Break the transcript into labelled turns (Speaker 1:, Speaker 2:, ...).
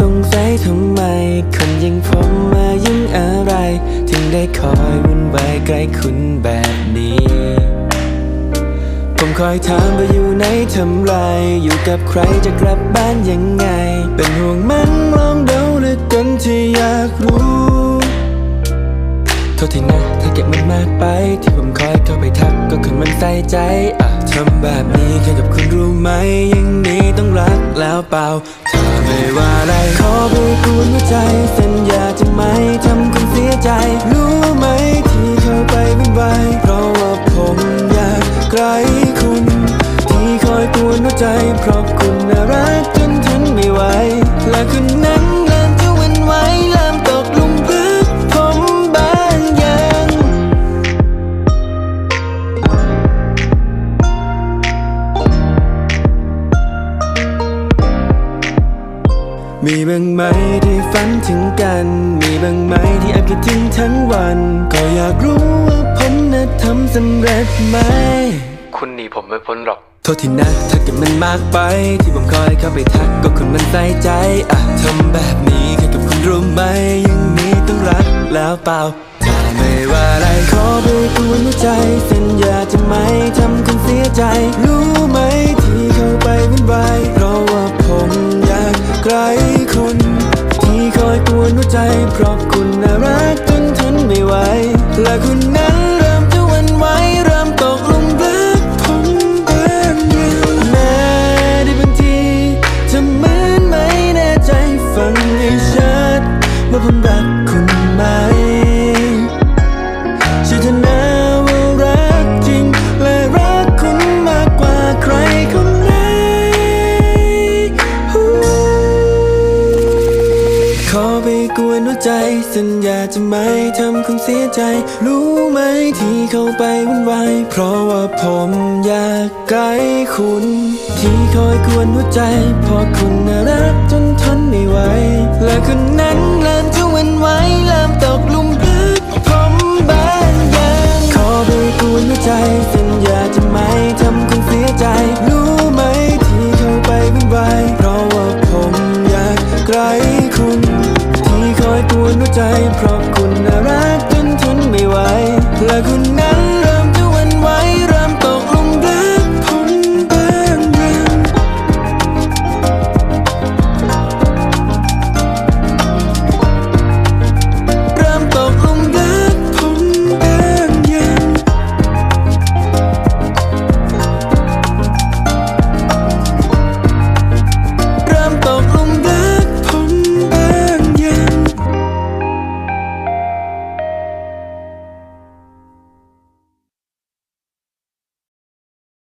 Speaker 1: สงสัยทำไม คนยังผมมายิ่งอะไร ถึงได้คอยวุ่นวายใกล้คุณแบบนี้ ผมคอยถามว่าอยู่ไหนทำไร อยู่กับใครจะกลับบ้านยังไง เป็นห่วงมันลองเดาเลึกกันที่อยากรู้ ทษทีนะ ถ้าเก็บมันมากไป ที่ผมคอยเข้าไปทักก็คือมันใส่ใจอะทำแบบนี้แค่กับคุณรู้ไหมอย่างนี้ต้องรักแล้วเปล่าถ้าไม่ว่าอะไรขอไปกวนหัวใจ สัญญาจะไม่ทำคุณเสียใจ รู้ไหมที่เข้าไปวุ่นวเพราะว่าผมอยากใกลคุณ ที่คอยกวนหัวใจ เพราะคุณน่ารักจนทนไม่ไหวและคืน มีบ้างไหมที่ฝันถึงกัน มีบ้างไหมที่แอบคิดถึงทั้งวัน ก็อยากรู้ว่าผมน่ะทำสำเร็จไหม คุณหนีผมไม่พ้นหรอก โทษทีนะถ้าเกิดมันมากไป ที่ผมคอยเข้าไปทักก็คุณมันใส่ใจอะทำแบบนี้แค่กับคุณรู้ไหมอย่างนี้ต้องรักแล้วเปล่าถ้าไม่ว่าอะไรขอไปกวนหัวใจสัญญาจะไม่ทำคุณเสียใจรู้ ใจ เพราะคุณน่ารักจนทนไม่ไหว และคุณนั้นเริ่มจะหวันไหวเริ่มตกหลุมรักผมบ้างยังแม้ได้บางทีจะเหมือนไม่แน่ใจฟังให้ชัดว่าผมรักคุณไหมใช่เธอนะ ไปกวนหัวใจ สัญญาจะไม่ทำคุณเสียใจ รู้ไหมที่เข้าไปวุ่นวาย เพราะว่าผมอยากไกลคุณ ที่คอยกวนหัวใจ พอคุณน่ารักจนทนไม่ไหว และคุณนั้นเริ่มจะวันไหวเริ่มตกลุมรักผมบ้านยังขอไปกวนหัวใจ สัญญาจะไม่ทำคุณเสียใจ รู้ไหมที่เข้าไปวุ่นวาย เพราะว่าผมอยากไกลคุณ นหัวใจเพราะคุณรักจนทนไม่ไหวและคุณ